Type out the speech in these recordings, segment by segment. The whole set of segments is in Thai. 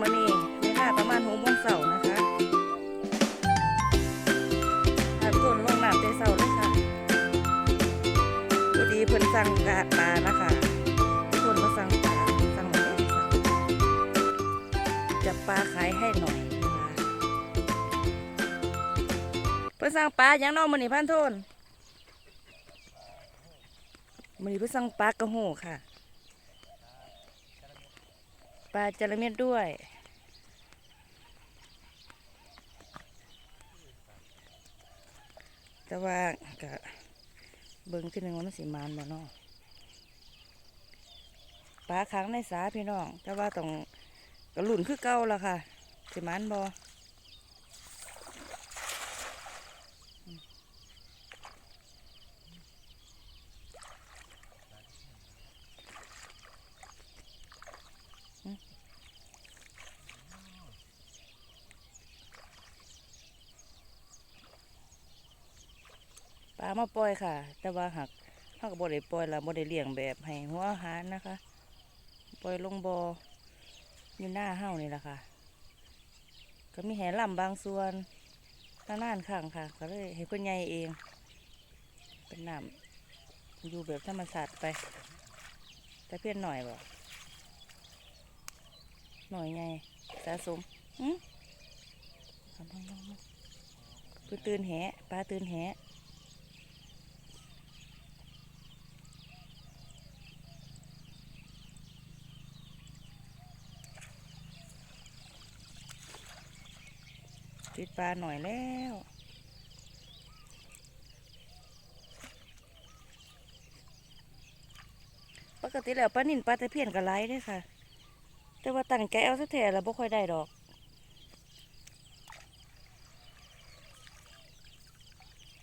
มานี่เวลาประมาณหกโมงเช้านะคะทานต้นลงน้ำใจเช้าเลยค่ะพอดีเพิ่นสั่งกาดปลานะคะทุกคนมาสั่งปลาสั่งมาแกงสั่งจับปลาขายให้หน่อยนะคะเพิ่นสั่งปลาอย่างน้องมันนี่พันโทนมันนี่เพิ่นสั่งปลากระโหค่ะ ลาจระเม็ดด้วย แต่ว่าก็เบิ่งขึ้นหนึ่งว่ามันสีมานบ่เนาะปลาค้างในสาพี่น้อง แต่ว่าต้องกระลุนคือเก่าละค่ะสีมานบ่ มาปล่อยค่ะ แต่ว่าหักเขาก็บ่ได้ปล่อยละบ่ได้เลี้ยงแบบให้หัวอาหารนะคะ ปล่อยลงบอ่ออยู่หน้าเฮ้านี่แหละค่ะ ก็มีแห่ลำบางส่วนตานานข้างค่ะ ก็เลยให้เพื่อนใหญ่เอง เป็นน้ำอยู่แบบธรรมชาติไป แต่เพื่อนหน่อยบ่หน่อยไงสะสมหืมเอเพื่นตื่นแหปลาตื่นแห ติดปลาหน่อยแล้วปกติแล้วปลานิ่นปลาตะเพียนก็ไล่ได้อค่ะ แต่ว่าตั้งใจเอาซะแท้แล้วบ่ค่อยได้ดอก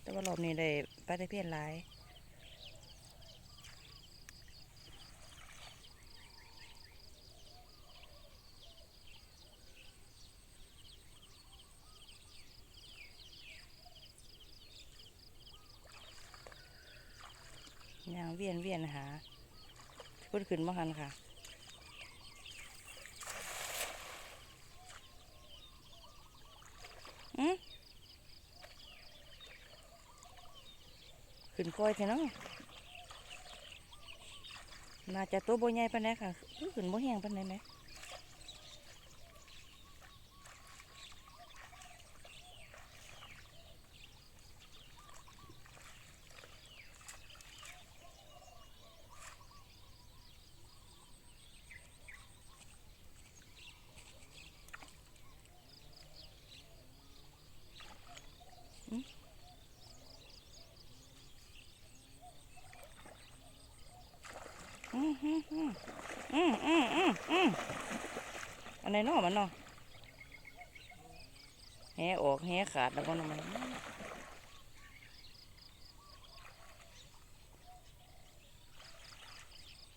แต่ว่ารอบนี้ได้ปลาตะเพียนไล ยย่างเวียนเวียนหาพุ่นขึ้นมาหันค่ะ อืมขึ้นคอยเถอะเนาะน่าจะตัวโบใหญ่ปานใดค่ะคือขึ้นโบแห้งปานใดไหมอืมอืมอืมอืมอืมอืมอืมอันไหน เนาะมันเนาะแหออกแหขาดแล้วก็นมัน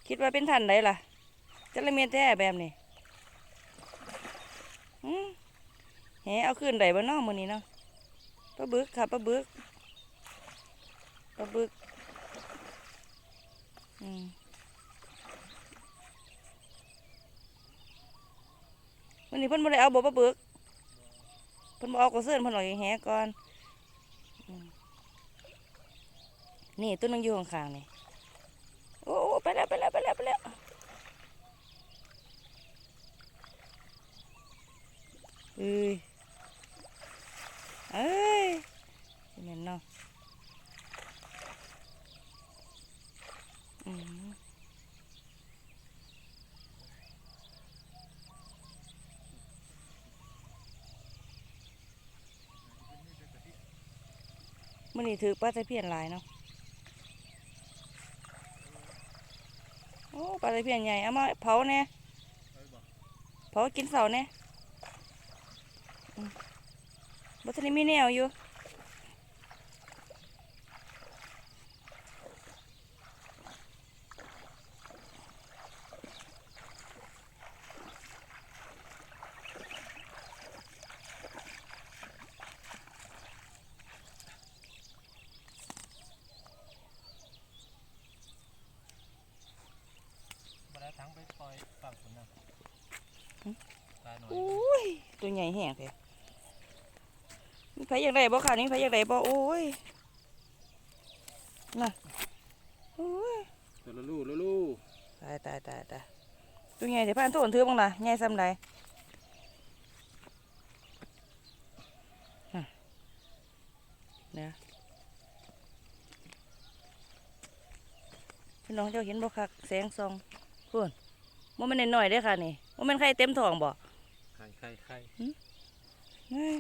คิดว่าเป็นทันไดล่ะจะละเมียนแท้แบบนี้อืมแหเอาขึ้นไดบ้านนอกมือนี้เนาะปลาบึกค่ะปลาบึกปลาบึก อืม วันนี้เพิ่นบ่ได้เอาบ่ปลาบึกเพิ่นบ่เอากระเสื้อนเพิ่นเอาแหก่อน นี่ตัวนึงอยู่ข้างๆนี่โอ้โไปแล้วไปแล้วไปแล้วไปแล้วเอ้ยเอ้ยสิแม่นเนาะอืม มื่อนี้ถือปลาตะเพียนหลายเนาะโอ้ปลาตะเพียนใหญ่เอามาเผาแน่เผากินเสาแน่ยบัตรนี้มีแนวอยู่ มาได้ทั้งไปปล่อยฝั่งคุณนะ หึ ปลาหน่อย อู้ ตัวใหญ่แห้งแท้มีใครอยากได้บ่ค่ะนี่ใครอยากได้บ่โอ้ยน่ะโอ้ยตัวละลูละลูตายตายตายตายตัวใหญ่เดี๋ยวพานโทนถือบ้างล่ะใหญ่ซ้ำใดน่ะเนี่ยพี่น้องเจ้าเห็นบ่คักแสงซองพุ่นว่ามันน้อยๆเด้อค่ะนี่ว่ามันไข่เต็มท้องบ่ ไข่ไข่ไข่เฮ้ย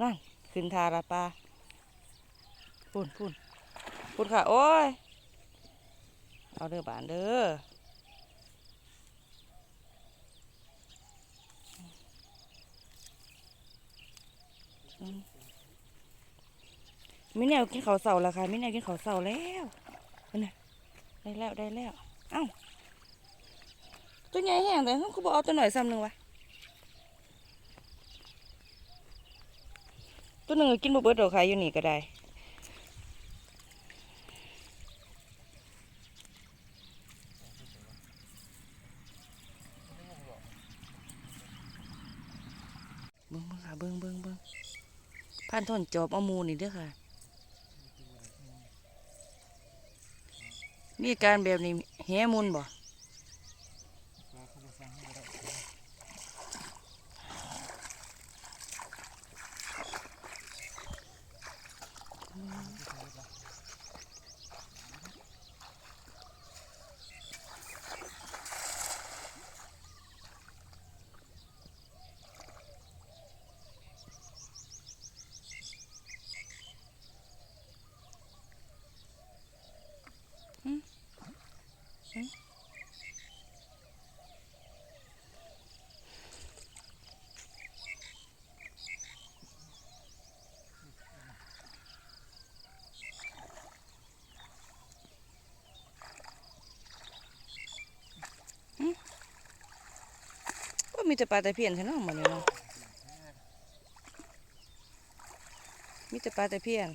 นั่นขึ้นทาละปลาพุ่นพุ่นพุ่นค่ะ โอ้ย เอาเด้อบานเด้อมิเนี่ยกินเขาเสาแล้วค่ะมิเนี่ยกินเขาเสาแล้วนไหมได้แล้วได้แล้ว เอ้าตัวใหญ่แห้งแต่เขาบอกเอาตัวหน่อยซ้ำหนึ่งวะ ตัวหนึ่งกินบ่เบิดดอกค่ะอยู่นี่ก็ได้เบิ้งเบิ้งค่ะเบิ้งเบิ้งเบิ้งพันท่อนจอบเอามูนี่เด้อค่ะ มีการแบบนี้แหมุนบ่ ปลาเขาบ่สั่งให้เรา ก็ มีแต่ปลาตะเพียนใช่เนาะหมันนี่เนาะมีแต่ปลาตะเพียน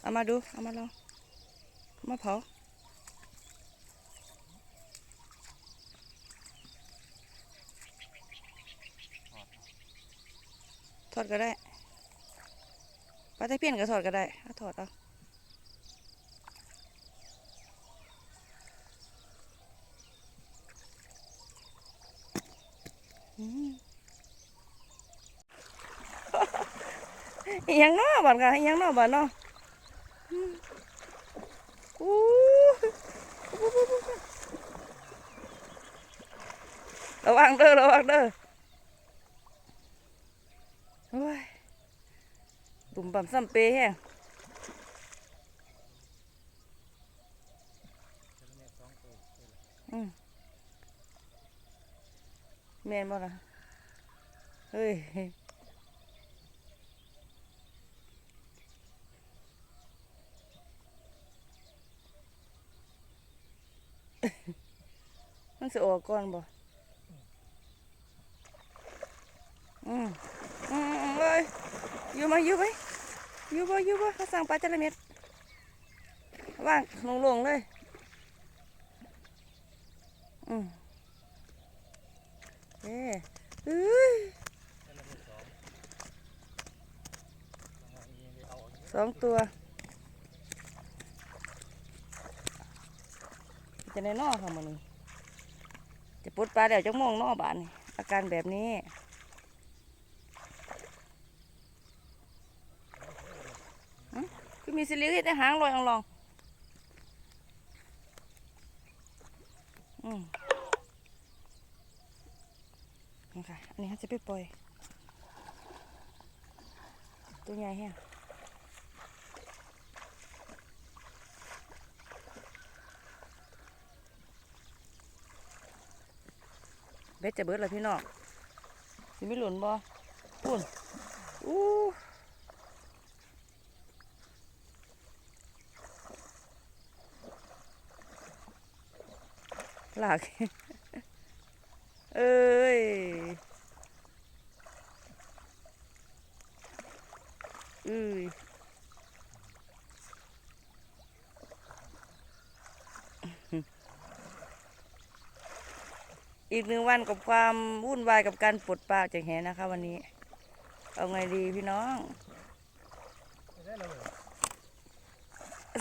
เอามาดู เอามาลองมาเผาทอดก็ได้ ปลาตะเพียนก็ทอดก็ได้เอาทอดเอาอืมอิหยังเนาะบ้านกันอิหยังเนาะบ้านเนาะอืมอู้ระวังเด้อระวังเด้อโอ้ย ตุ่มปั่มซ้ำเปแฮงแม่นบ่ล่ะเฮ้ยมันสิออกก่อนบ่อืมอืมเอ้ยอยู่ไหมอยู่ไหม อยู่บ่อยู่บ่เขาสั่งปลาจระเม็ดว่างลงๆเลย อืมเอ้เอ้ยสองตัวจะในนอค่ะมันนี่จะปลดปลาเดี๋ยวจะมองนอบานนี่อาการแบบนี้ คือมีสิลิให้แต่หางลอยองลองอืมนี่ค่ะ อันนี้เขาจะไปปล่อย ตัวใหญ่แฮะเบ็ดจะเบิดแล้วพี่น้องสิไม่หล่นบ่ปุ่นอู้ หลากเอ้ยอืออีกหนึ่งวันกับความวุ่นวายกับการปลดปลาจากแหนะคะ วันนี้ เอาไงดีพี่น้องได้แล้วเลย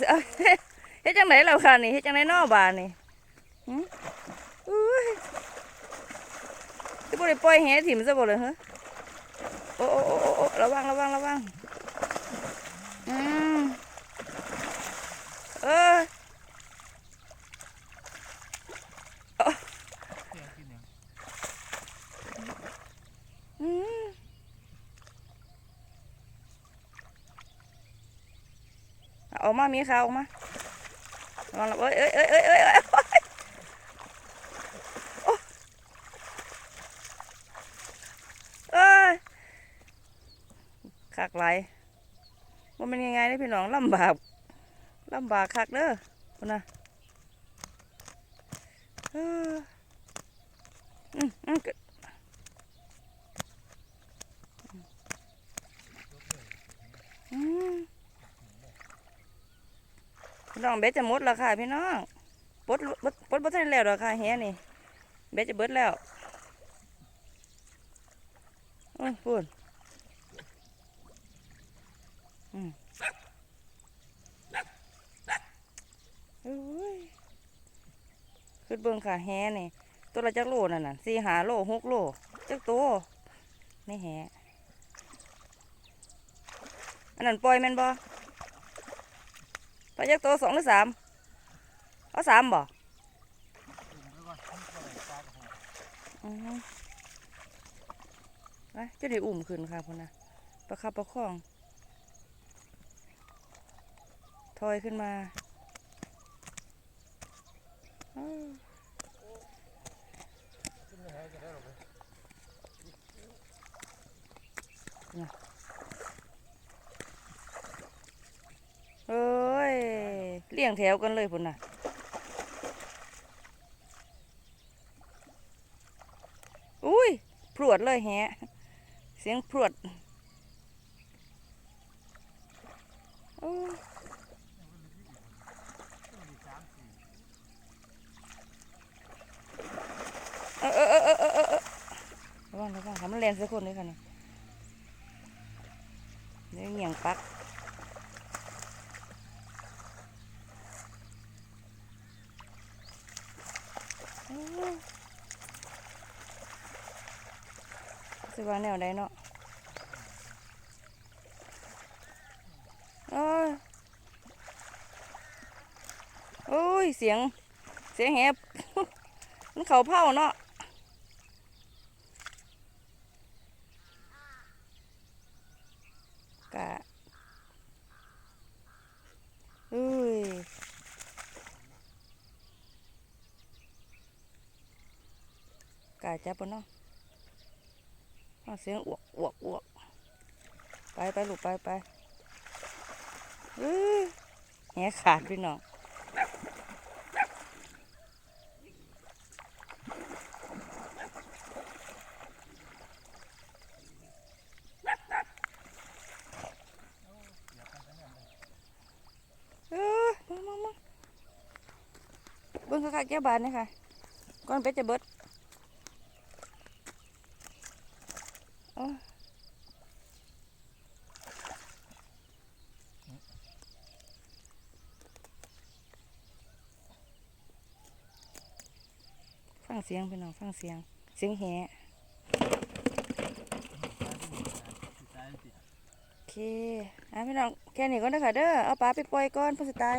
เอเฮ็ดจังไหนเราค่ะนี่เฮ็ดจังไหนนอบานนี่ อุ้ยจะบ่ได้ปล่อยแหถิ่มซะบ่เลยฮะโอ้โอ้โอ้โอ้โอ้ระวังระวังระวังอืมเออเที่ยงกินยังอืมเอาออกมามีขาวออกมาระวังระวังเอ้ยเอ้ยเอ้ยเอ้ยเอ้ยเอ้ยโอ้เอ้ย คักไหลายว่ามันยังไงนี่พี่น้องลำบากลำบากคักเด้อคนน่ะอืมอืมพี่น้องเบ็ดจะหมดแล้วค่ะพี่น้องปดปดปดบ่ทันแล้วหรอค่ะแฮนี่เบ็ดจะเบิดแล้วโอ้ยพูดอืมโอ้ยขึ้น เบิ่งค่ะแฮนี่ ตัวละจักโลนั่นน่ะสี่หาโลหกโลจักตัวในแฮอันนั้นปล่อยแม่นบ่ปลายักษ์ตัวสองหรือสามเอาสามบ่อือฮึไปจะได้อุ่มขึ้นค่ะพุ่นนะประคับประคอง ถอยขึ้นมาอ้าว เอ้ยเลี้ยงแถวกันเลยพุ่นน่ะอุ้ยพรวดเลยแฮะ เสียงพรวดโอ้ยเออเออเออเออเออเออระวังระวังทำมันแลนสักคนเลยค่ะนี่เดี๋ยเหงี่ยงปักสิว่าแนวใดเนาะอ้ยโอ้ย เสียง เสียงแหบมันเขาเผาเนาะกะอุ้ย กะ จับปะเนาะฟังเสียงอวกอวกอวกไปไปลูกไปไปเอ้ยแหขาดพี่น้องเออมามามาเบิ่งค่ะแก้วบานนี่ค่ะก่อนเป็ดจะเบิด ฟังเสียงพี่น้องฟังเสียง เสียงแหโอเคอะพี่น้องแค่นี้ก่อนนะคะเด้อเอาปลาไปปล่อยก่อนเพื่อสิตาย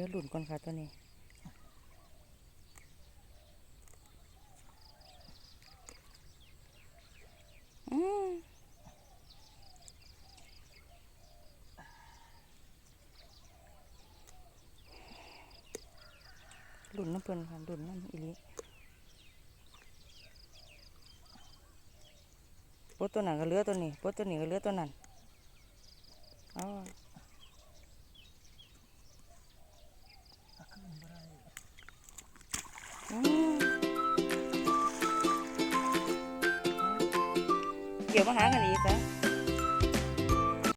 ดี๋หลุดก่อนค่ะตัวนี้หลุนน้ำเปินค่ะหลุนน้ำอีลิปุ๊ตัวนั้นก็เลือตัวนี้ปุ๊ตัวนี้ก็เลือตัวนั้นอ๋อ